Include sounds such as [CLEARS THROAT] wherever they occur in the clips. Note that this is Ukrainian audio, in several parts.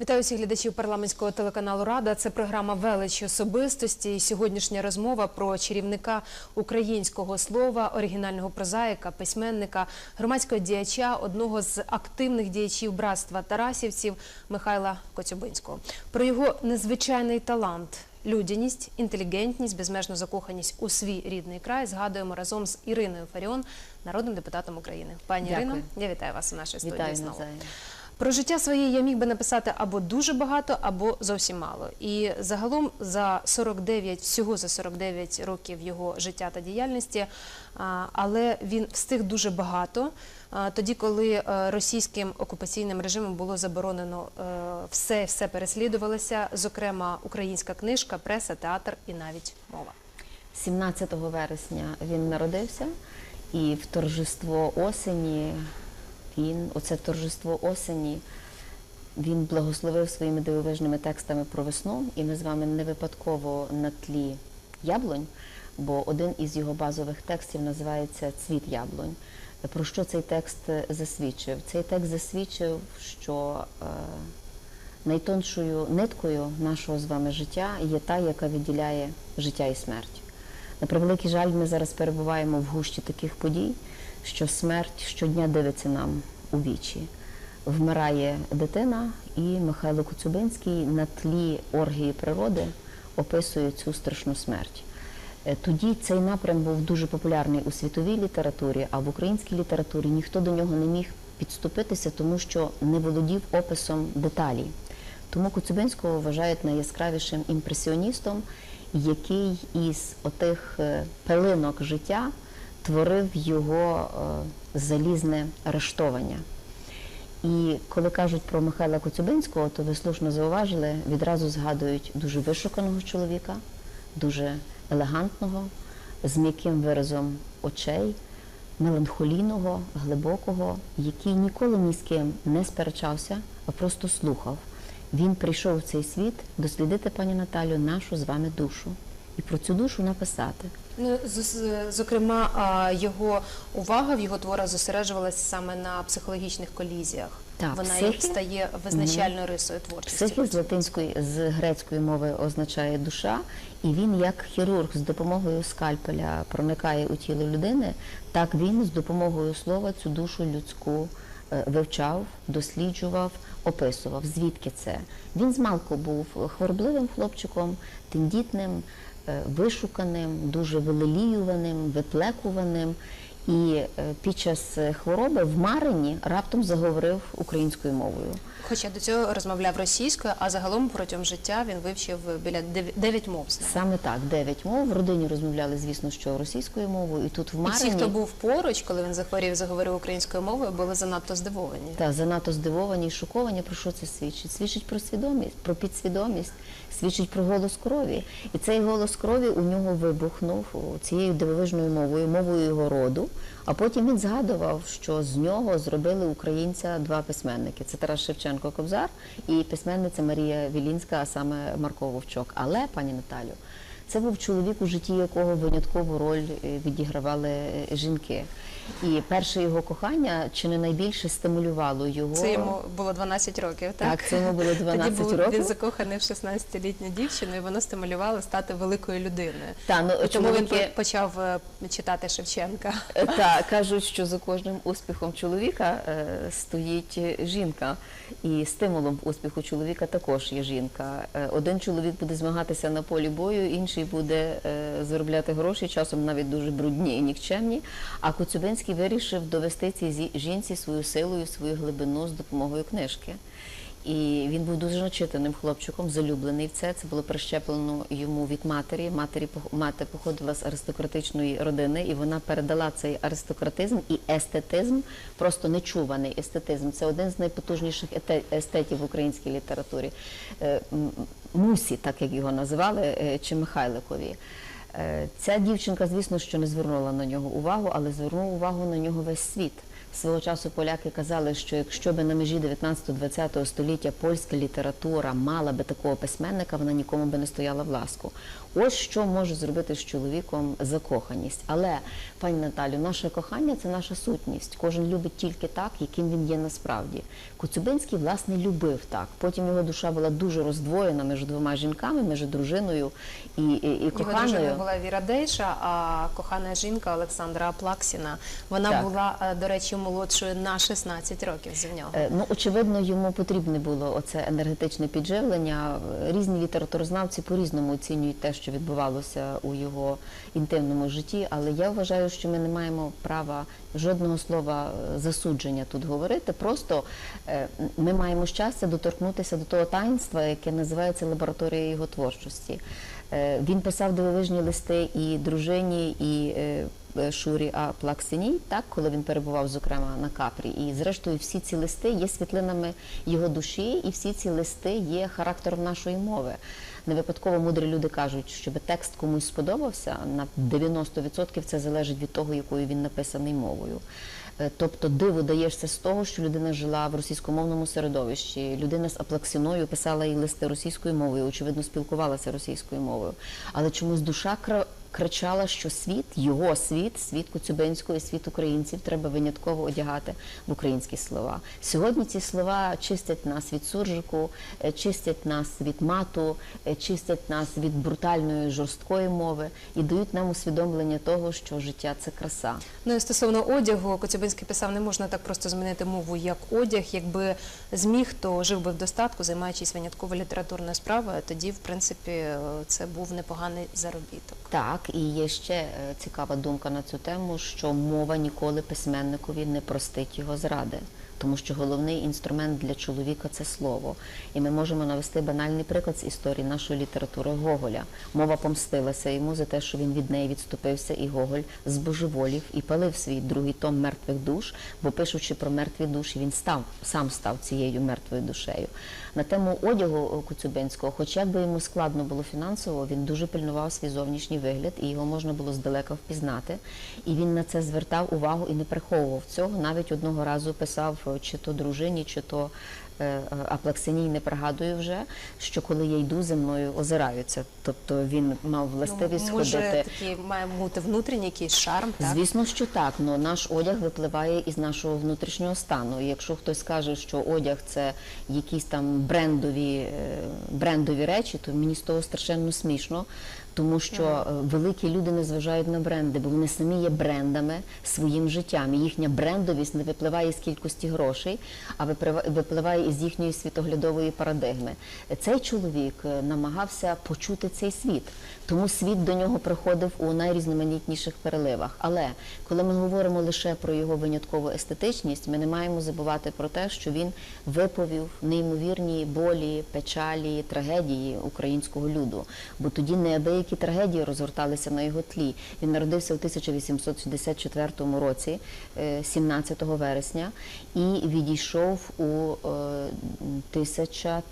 Вітаю всіх глядачів парламентського телеканалу Рада. Це програма Велич особистості. І сьогоднішня розмова про чарівника українського слова, оригінального прозаїка, письменника, громадського діяча, одного з активних діячів братства Тарасівців Михайла Коцюбинського. Про його незвичайний талант. Людяність, інтелігентність, безмежну закоханість у свій рідний край згадуємо разом з Іриною Фаріон, народним депутатом України. Пані Дякую. Ірино, я вітаю вас у нашій студії Вітаю знову. навзаєм. Про життя своє я міг би написати або дуже багато, або зовсім мало. І загалом за 49, всього за 49 років його життя та діяльності, але він встиг дуже багато. Тоді, коли е, російським окупаційним режимом було заборонено е, все, все переслідувалося, зокрема українська книжка, преса, театр і навіть мова. 17 вересня він народився, і в торжество осені він, оце торжество осені, він благословив своїми дивовижними текстами про весну, і ми з вами не випадково на тлі яблунь, бо один із його базових текстів називається Цвіт яблунь. Про що цей текст засвідчив? Цей текст засвідчив, що е, найтоншою ниткою нашого з вами життя є та, яка відділяє життя і смерть. На превеликий жаль, ми зараз перебуваємо в гущі таких подій, що смерть щодня дивиться нам у вічі. Вмирає дитина, і Михайло Коцюбинський на тлі оргії природи описує цю страшну смерть. Е, Тоді цей напрям був дуже популярний у світовій літературі, а в українській літературі ніхто до нього не міг підступитися, тому що не володів описом деталі. Тому Коцюбинського вважають найяскравішим імпресіоністом, який із отих е, пилинок життя творив його е, залізне арештовання. І коли кажуть про Михайла Коцюбинського, то ви слушно зауважили, відразу згадують дуже вишуканого чоловіка, дуже елегантного, з м'яким виразом очей, меланхолійного, глибокого, який ніколи ні з ким не сперечався, а просто слухав. Він прийшов в цей світ дослідити, пані Наталю, нашу з вами душу і про цю душу написати. Ну, з- з- зокрема, його увага в його творах зосереджувалася саме на психологічних колізіях. Так, Вона психі- стає визначальною рисою творчості. Психі з латинської з грецької мови означає душа, і він, як хірург, з допомогою скальпеля проникає у тіло людини, так він з допомогою слова цю душу людську е, вивчав, досліджував, описував. Звідки це? Він змалку був хворобливим хлопчиком, тендітним, вишуканим, дуже велеліюваним, виплекуваним. І е, під час е, хвороби в Марині раптом заговорив українською мовою. Хоча до цього розмовляв російською, а загалом протягом життя він вивчив біля 9 мов. Саме так, дев'ять мов. В родині розмовляли, звісно, що російською мовою, і тут в І всі, хто був поруч, коли він захворів, заговорив українською мовою, були занадто здивовані. та занадто здивовані і шоковані. Про що це свідчить? Свідчить про свідомість, про підсвідомість, свідчить про голос крові. І цей голос крові у нього вибухнув цією дивовижною мовою, мовою його роду. А потім він згадував, що з нього зробили українця два письменники: це Тарас Шевченко Кобзар і письменниця Марія Вілінська, а саме Марко Вовчок. Але, пані Наталю, це був чоловік, у житті якого виняткову роль е, відігравали е, жінки. І перше його кохання чи не найбільше стимулювало його. Це йому було 12 років, так? Так, це йому було 12 Тоді був років. він закоханий в 16-літню дівчину, і вона стимулювала стати великою людиною. Та, ну, І тому він чоловіки- по- почав е, читати Шевченка. Е, Та [LAUGHS] кажуть, що за кожним успіхом чоловіка е, стоїть жінка, і стимулом успіху чоловіка також є жінка. Один чоловік буде змагатися на полі бою, інший буде заробляти гроші, часом навіть дуже брудні і нікчемні. А Коцюбинський вирішив довести цій жінці свою силу і свою глибину з допомогою книжки. І він був дуже начитаним хлопчиком, залюблений в це. Це було прищеплено йому від матері. Матері мати походила з аристократичної родини, і вона передала цей аристократизм і естетизм, просто нечуваний естетизм. Це один з найпотужніших естетів в українській літературі. Е, Мусі, так як його називали, е, чи Михайликові. Е, Ця дівчинка, звісно, що не звернула на нього увагу, але звернув увагу на нього весь світ. Свого часу поляки казали, що якщо би на межі 19-20 століття польська література мала би такого письменника, вона нікому би не стояла в ласку. Ось що може зробити з чоловіком закоханість. Але, пані Наталю, наше кохання це наша сутність. Кожен любить тільки так, яким він є насправді. Коцюбинський, власне, любив так. Потім його душа була дуже роздвоєна між двома жінками, між дружиною і, і, і Його коханою. дружиною була Віра Дейша, а кохана жінка Олександра Плаксіна. Вона Так. була, е, до речі, молодшою на 16 років за нього. Е, Ну, очевидно, йому потрібне було оце енергетичне підживлення. Різні літературознавці по-різному оцінюють те, що відбувалося у його інтимному житті, але я вважаю, що ми не маємо права жодного слова е, засудження тут говорити. Просто е, ми маємо щастя доторкнутися до того таїнства, яке називається лабораторія його творчості. Е, Він писав дивовижні листи і дружині, і Шурі А. Плаксиній, так, коли він перебував, зокрема, на Капрі. І зрештою всі ці листи є світлинами його душі, і всі ці листи є характером нашої мови. Не випадково мудрі люди кажуть, щоб текст комусь сподобався, на 90% це залежить від того, якою він написаний мовою. Е, Тобто диво даєшся з того, що людина жила в російськомовному середовищі. Людина з аплаксіною писала їй листи російською мовою, очевидно, спілкувалася російською мовою. Але чомусь душа кричала, що світ, його світ, світ Коцюбинського і світ українців треба винятково одягати в українські слова. Сьогодні ці слова чистять нас від суржику, е, чистять нас від мату, е, чистять нас від брутальної жорсткої мови і дають нам усвідомлення того, що життя це краса. Ну і стосовно одягу, Коцюбинський писав, не можна так просто змінити мову як одяг. Якби зміг, то жив би в достатку, займаючись винятково літературною справою. Тоді, в принципі, е, це був непоганий заробіток. Так, і є ще е, цікава думка на цю тему, що мова ніколи письменникові не простить його зради. Тому що головний інструмент для чоловіка це слово. І ми можемо навести банальний приклад з історії нашої літератури Гоголя. Мова помстилася йому за те, що він від неї відступився, і Гоголь збожеволів і палив свій другий том мертвих душ, бо пишучи про мертві душі, він став сам став цією мертвою душею. На тему одягу Коцюбинського, хоч як би йому складно було фінансово, він дуже пильнував свій зовнішній вигляд, і його можна було здалека впізнати. І він на це звертав увагу і не приховував цього. Навіть одного разу писав е, чи то дружині, чи то е, е, Аплаксиній, не пригадую вже, що коли я йду зі мною озираються. Тобто він мав властивість Ну, може, ходити. такий має бути внутрішній якийсь шарм, так? Звісно, що так, але наш одяг випливає із нашого внутрішнього стану. І якщо хтось каже, що одяг це якісь там брендові, е, брендові речі, то мені з того страшенно смішно. Тому що е, великі люди не зважають на бренди, бо вони самі є брендами своїм життям. І їхня брендовість не випливає з кількості грошей, а випливає із їхньої світоглядової парадигми. Цей чоловік е, намагався почути цей світ, тому світ до нього приходив у найрізноманітніших переливах. Але коли ми говоримо лише про його виняткову естетичність, ми не маємо забувати про те, що він виповів неймовірні болі, печалі, трагедії українського люду. Бо тоді неабиякі трагедії розгорталися на його тлі. Він народився у 1864 році, е, 17 вересня, і відійшов у е, 1000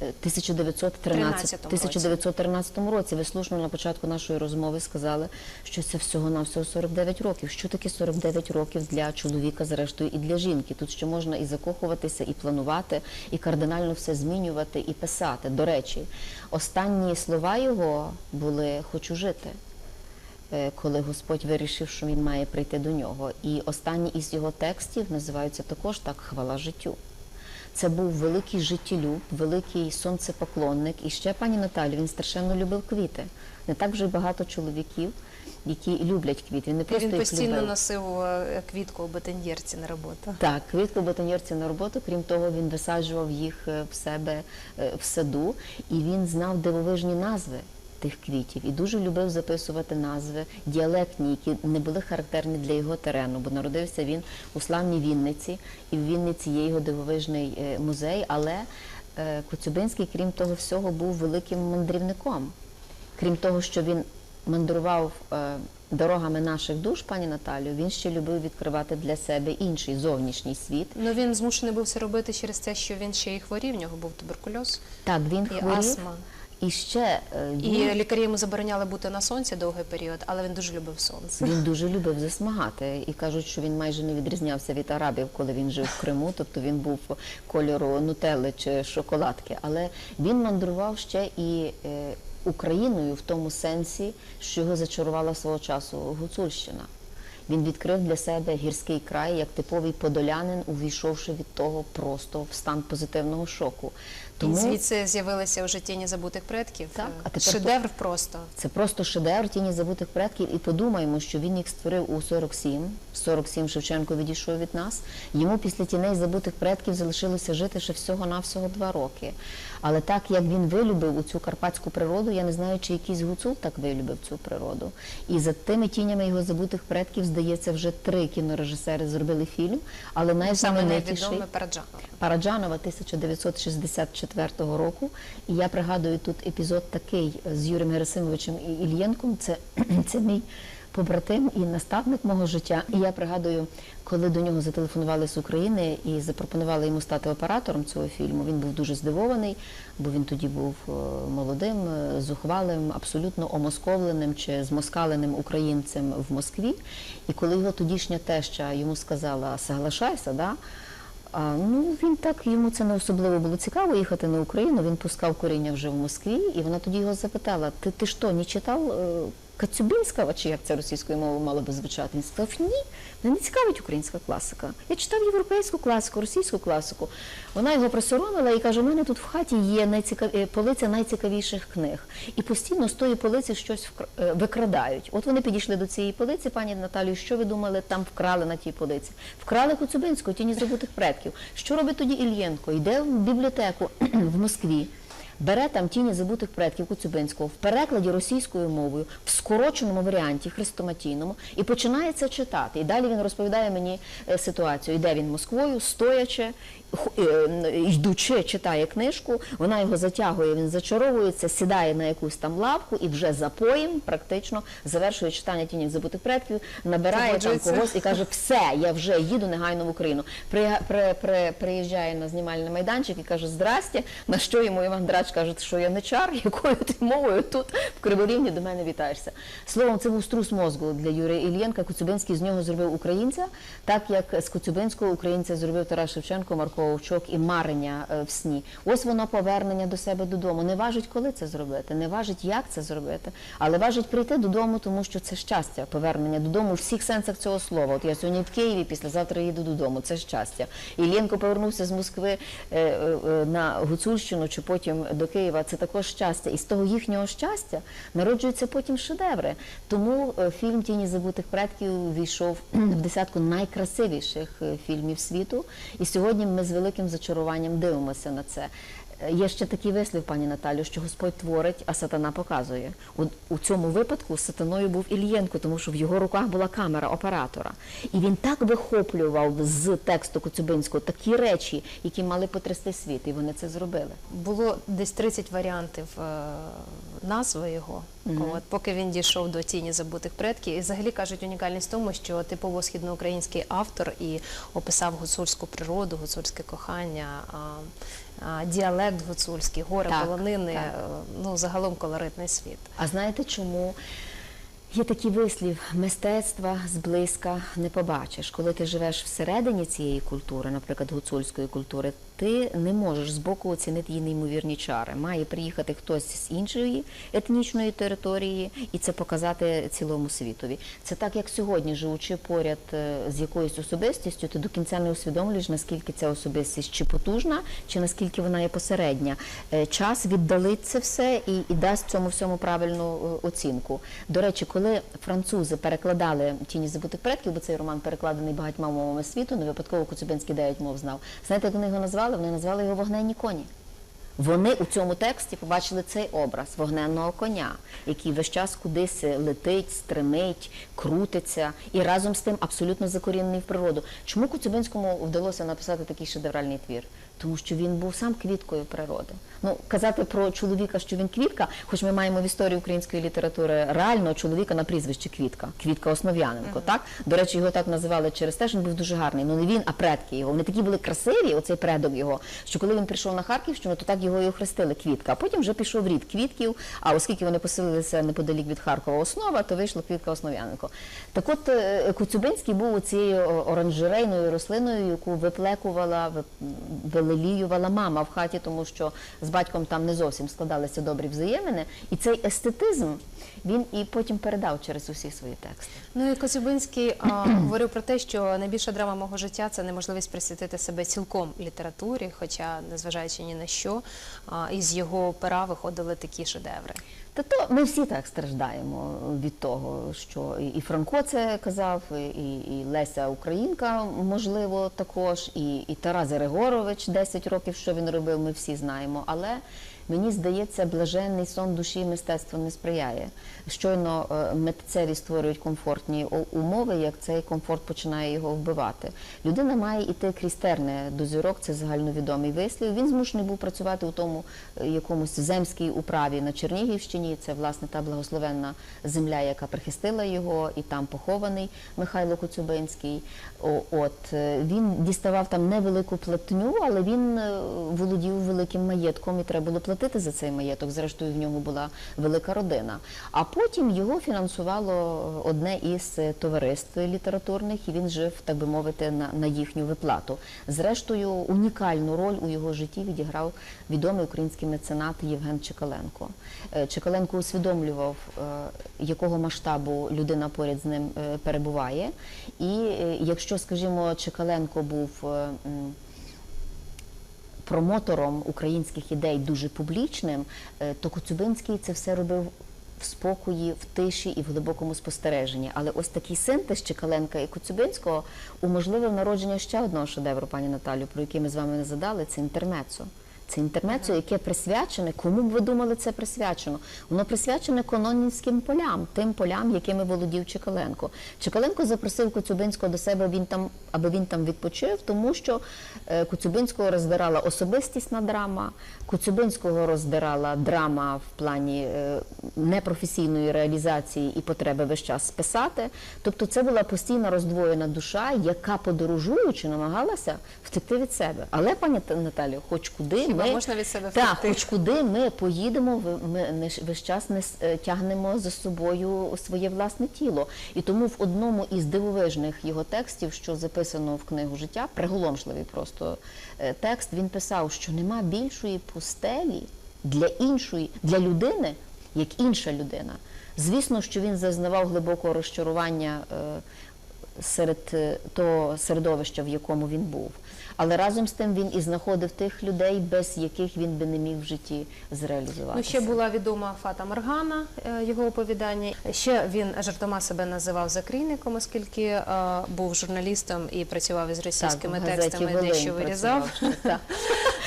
1913, 13-му році. 1913 році. Ви слушно на початку нашої розмови сказали, що це всього на всього 49 років. Що таке 49 років для чоловіка, зрештою, і для жінки? Тут ще можна і закохуватися, і планувати, і кардинально все змінювати, і писати. До речі, останні слова його були Хочу жити. е, Коли Господь вирішив, що він має прийти до нього, і останні із його текстів називаються також так хвала життю. Це був великий життєлюб, великий сонцепоклонник. І ще пані Наталю, він страшенно любив квіти. Не так вже багато чоловіків, які люблять квіти. Він не просто він їх постійно любив. носив е, квітку у ботин'єрці на роботу. Так, квітку ботаньорці на роботу. Крім того, він висаджував їх е, в себе е, в саду, і він знав дивовижні назви. Тих квітів і дуже любив записувати назви діалектні, які не були характерні для його терену, бо народився він у славній Вінниці, і в Вінниці є його дивовижний е, музей. Але е, Коцюбинський, крім того всього, був великим мандрівником. Крім того, що він мандрував е, дорогами наших душ, пані Наталю, він ще любив відкривати для себе інший зовнішній світ. Ну він змушений був це робити через те, що він ще й хворів. В нього був туберкульоз Так, він і хворів. астма. І ще е, І лікарі йому забороняли бути на сонці довгий період, але він дуже любив сонце. він [LAUGHS] дуже любив засмагати. І кажуть, що він майже не відрізнявся від арабів, коли він жив в Криму. Тобто він був кольору нутели чи шоколадки. Але він мандрував ще і е, Україною в тому сенсі, що його зачарувала свого часу Гуцульщина. Він відкрив для себе гірський край як типовий подолянин, увійшовши від того просто в стан позитивного шоку. І Тому звідси з'явилися вже тіні забутих предків. Так, а тепер Шедевр просто. це просто шедевр тіні забутих предків. І подумаємо, що він їх створив у 47. 47 Шевченко відійшов від нас. Йому після тіней забутих предків залишилося жити ще всього-навсього два роки. Але так як він вилюбив у цю карпатську природу, я не знаю, чи якийсь гуцул так вилюбив цю природу. І за тими тінями його забутих предків, здається, вже три кінорежисери зробили фільм, але найзнаменитіший найвідоме Параджанов. Параджанова 1964 року. І я пригадую тут епізод такий з Юрієм Герасимовичем і Ільєнком. Це, [CLEARS THROAT] це мій побратим і наставник мого життя. І я пригадую, коли до нього зателефонували з України і запропонували йому стати оператором цього фільму. Він був дуже здивований, бо він тоді був е, молодим, е, зухвалим, абсолютно омосковленим чи змоскаленим українцем в Москві. І коли його тодішня теща йому сказала Соглашайся, да? А, ну він так йому це не особливо було цікаво їхати на Україну. Він пускав коріння вже в Москві, і вона тоді його запитала: Ти ти що, не читав е, Кацюбинського, чи як це російською мовою мало би звучати? Він сказав, ні, мене не цікавить українська класика. Я читав європейську класику, російську класику. Вона його присоромила і каже: у мене тут в хаті є найцікав... е, полиця найцікавіших книг. І постійно з тої полиці щось е, викрадають. От вони підійшли до цієї полиці, пані Наталію, що ви думали, там вкрали на тій полиці? Вкрали Коцюбинського, тіні забутих предків. Що робить тоді Ільєнко? Йде в бібліотеку [CLEARS THROAT] в Москві. Бере там тіні забутих предків Коцюбинського в перекладі російською мовою, в скороченому варіанті хрестоматійному, і починає це читати. І далі він розповідає мені е, ситуацію. Йде він Москвою, стоячи, е, йдучи, читає книжку, вона його затягує, він зачаровується, сідає на якусь там лавку і вже за поєм практично завершує читання тінів забутих предків, набирає там когось і каже, все, я вже їду негайно в Україну. При, при, при, приїжджає на знімальний майданчик і каже, здрасте, на що йому Іван Драч каже, що я не чар, [LAUGHS] якою ти мовою тут в Криворівні до мене вітаєшся. Словом, це був струс мозку для Юрія Ільєнка. Коцюбинський з нього зробив українця, так як з Коцюбинського українця зробив Тарас Шевченко, Марко Овчок і Марення е, в сні. Ось воно повернення до себе додому. Не важить, коли це зробити, не важить, як це зробити, але важить прийти додому, тому що це щастя, повернення додому у всіх сенсах цього слова. От я сьогодні в Києві, післязавтра їду додому. Це щастя. Ільєнко повернувся з Москви е, е, на Гуцульщину чи потім до Києва. Це також щастя. І з того їхнього щастя народжуються потім шедеври. Тому е, фільм Тіні забутих предків війшов в десятку найкрасивіших е, фільмів світу. І сьогодні ми з великим зачаруванням дивимося на це. Є ще такий вислів, пані Наталю, що Господь творить, а сатана показує. У, у цьому випадку сатаною був Ільєнко, тому що в його руках була камера оператора. І він так вихоплював з тексту Коцюбинського такі речі, які мали потрясти світ, і вони це зробили. Було десь 30 варіантів е, назви його. От, поки він дійшов до тіні забутих предків. І взагалі кажуть, унікальність в тому, що типово східноукраїнський автор і описав гуцульську природу, гуцульське кохання, а, а, діалект гуцульський, гори, Так, полонини, так. е, ну загалом колоритний світ. А знаєте чому? Є такий вислів: мистецтва зблизька не побачиш. Коли ти живеш всередині цієї культури, наприклад, гуцульської культури, ти не можеш збоку оцінити її неймовірні чари. Має приїхати хтось з іншої етнічної території і це показати цілому світові. Це так, як сьогодні, живучи поряд е, з якоюсь особистістю, ти до кінця не усвідомлюєш, наскільки ця особистість чи потужна, чи наскільки вона є посередня. Е, Час віддалить це все і, і дасть цьому всьому правильну е, оцінку. До речі, коли французи перекладали тіні забутих предків, бо цей роман перекладений багатьма мовами світу, не випадково Коцюбинський дев'ять мов знав. Знаєте, як вони його назвали? Вони назвали його вогненні коні. Вони у цьому тексті побачили цей образ вогненного коня, який весь час кудись летить, стримить, крутиться і разом з тим абсолютно закорінений в природу. Чому Коцюбинському вдалося написати такий шедевральний твір? Тому що він був сам квіткою природи. Ну, казати про чоловіка, що він квітка, хоч ми маємо в історії української літератури реального чоловіка на прізвище Квітка, Квітка Основ'яненко. Так до речі, його так називали через те, що він був дуже гарний. Ну не він, а предки його. Вони такі були красиві, оцей предок його. Що коли він прийшов на Харківщину, то так його і охрестили Квітка. А потім вже пішов рід квітків. А оскільки вони поселилися неподалік від Харкова основа, то вийшло Квітка Основ'яненко. Так от е, Коцюбинський був цією оранжерейною рослиною, яку виплекувала, вип- вилеліювала мама в хаті, тому що з батьком там не зовсім складалися добрі взаємини. І цей естетизм він і потім передав через усі свої тексти. Ну і Коцюбинський [CLEARS THROAT] говорив про те, що найбільша драма мого життя це неможливість присвятити себе цілком літературі, хоча, незважаючи ні на що, а, із його пера виходили такі шедеври. Та то ми всі так страждаємо від того, що і- Франко це казав, і, і Леся Українка, можливо, також, і, і Тарас Григорович 10 років, що він робив, ми всі знаємо. Але мені здається, блаженний сон душі мистецтво не сприяє. Щойно е, митцеві створюють комфортні умови, як цей комфорт починає його вбивати. Людина має іти крізь терне до зірок, це загальновідомий вислів. Він змушений був працювати у тому е, якомусь земській управі на Чернігівщині. Це власне та благословенна земля, яка прихистила його, і там похований Михайло Коцюбинський. От е, він діставав там невелику платню, але він володів великим маєтком, і треба було платити за цей маєток. Зрештою, в нього була велика родина. А потім його фінансувало одне із е, товариств літературних, і він жив, так би мовити, на, на їхню виплату. Зрештою, унікальну роль у його житті відіграв відомий український меценат Євген Чекаленко. Е, Чекаленко усвідомлював, е, якого масштабу людина поряд з ним перебуває. І якщо, скажімо, Чекаленко був промотором українських ідей дуже публічним, е, то Коцюбинський це все робив в спокої, в тиші і в глибокому спостереженні. Але ось такий синтез Чекаленка і Коцюбинського уможливив народження ще одного шедевру, пані Наталю, про який ми з вами не задали, це інтермецо. Це інтермецо, яке присвячене, кому б ви думали це присвячено? Воно присвячене канонівським полям, тим полям, якими володів Чекаленко. Чекаленко запросив Коцюбинського до себе, він там, аби він там відпочив, тому що е, Коцюбинського роздирала особистісна драма, Коцюбинського роздирала драма в плані е, непрофесійної реалізації і потреби весь час списати. Тобто це була постійна роздвоєна душа, яка подорожуючи намагалася втекти від себе. Але, пані Та- Наталю, хоч куди Ми можна від себе так, хоч куди ми поїдемо, ми не весь час не е, тягнемо за собою своє власне тіло. І тому в одному із дивовижних його текстів, що записано в книгу життя, приголомшливий просто е, текст, він писав, що нема більшої пустелі для іншої, для людини, як інша людина. Звісно, що він зазнавав глибокого розчарування е, серед того середовища, в якому він був. Але разом з тим він і знаходив тих людей, без яких він би не міг в житті зреалізуватися. Ну, ще була відома Фата Моргана, е, його оповідання. Ще він жартома себе називав закрійником, оскільки е, був журналістом і працював із російськими газеті текстами, дещо вирізав. працював.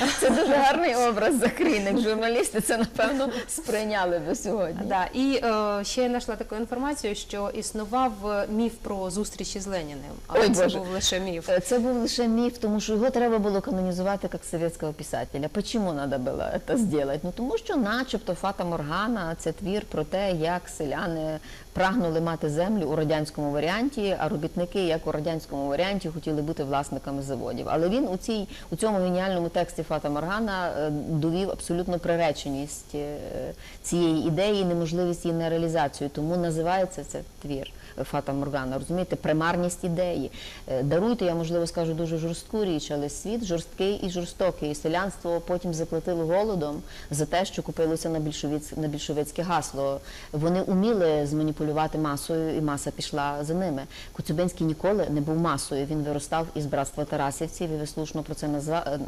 [LAUGHS] Це дуже гарний образ закрійник. Журналісти це напевно сприйняли би сьогодні. Да, і е, ще я знайшла таку інформацію, що існував міф про зустрічі з Леніним, але Ой, це Боже. був лише міф. Е, Це був лише міф, тому що його треба було канонізувати як совєтського писателя. Почому треба було це зробити? Ну тому що, начебто, Фата Моргана це твір про те, як селяни прагнули мати землю у радянському варіанті, а робітники, як у радянському варіанті, хотіли бути власниками заводів. Але він у цій у цьому геніальному тексті Фата Моргана е, довів абсолютно приреченість е, цієї ідеї, неможливість її на реалізацію. Тому називається це твір. Фата Моргана, розумієте, примарність ідеї. Е, Даруйте, я можливо скажу дуже жорстку річ, але світ жорсткий і жорстокий. І селянство потім заплатило голодом за те, що купилося на більшовицьке гасло. Вони уміли зманіпулювати масою, і маса пішла за ними. Коцюбинський ніколи не був масою. Він виростав із братства Тарасівців, і ви слушно про це назва... е,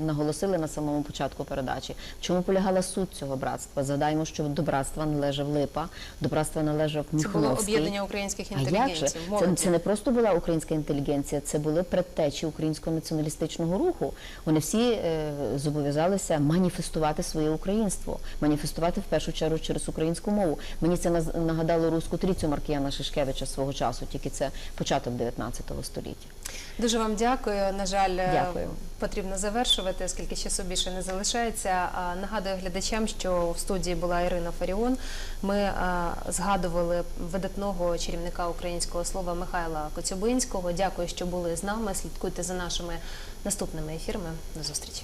наголосили на самому початку передачі. В чому полягала суть цього братства? Згадаємо, що до братства належав Липа, до братства належав Це було об'єднання українських А як же? інтелігентів. Це, це не просто була українська інтелігенція, це були предтечі українського націоналістичного руху. Вони всі е, зобов'язалися маніфестувати своє українство, маніфестувати в першу чергу через українську мову. Мені це нагадало руську трійцю Маркіяна Шишкевича свого часу, тільки це початок 19 століття. Дуже вам дякую. На жаль, е, Дякую. потрібно завершувати, оскільки часу більше не залишається. Нагадую глядачам, що в студії була Ірина Фаріон. Ми згадували видатного чарівника українського слова Михайла Коцюбинського. Дякую, що були з нами. Слідкуйте за нашими наступними ефірами. До зустрічі.